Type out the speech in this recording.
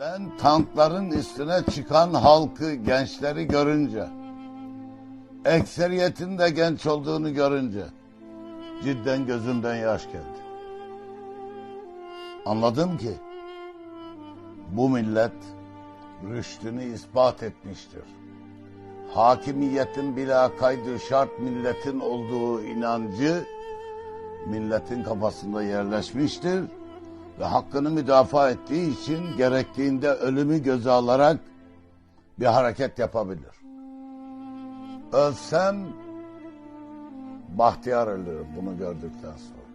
Ben tankların üstüne çıkan halkı, gençleri görünce, ekseriyetin de genç olduğunu görünce cidden gözümden yaş geldi. Anladım ki bu millet rüştünü ispat etmiştir. Hakimiyetin bila kaydı şart milletin olduğu inancı milletin kafasında yerleşmiştir ve hakkını müdafaa ettiği için gerektiğinde ölümü göze alarak bir hareket yapabilir. Ölsem bahtiyar ölürüm bunu gördükten sonra.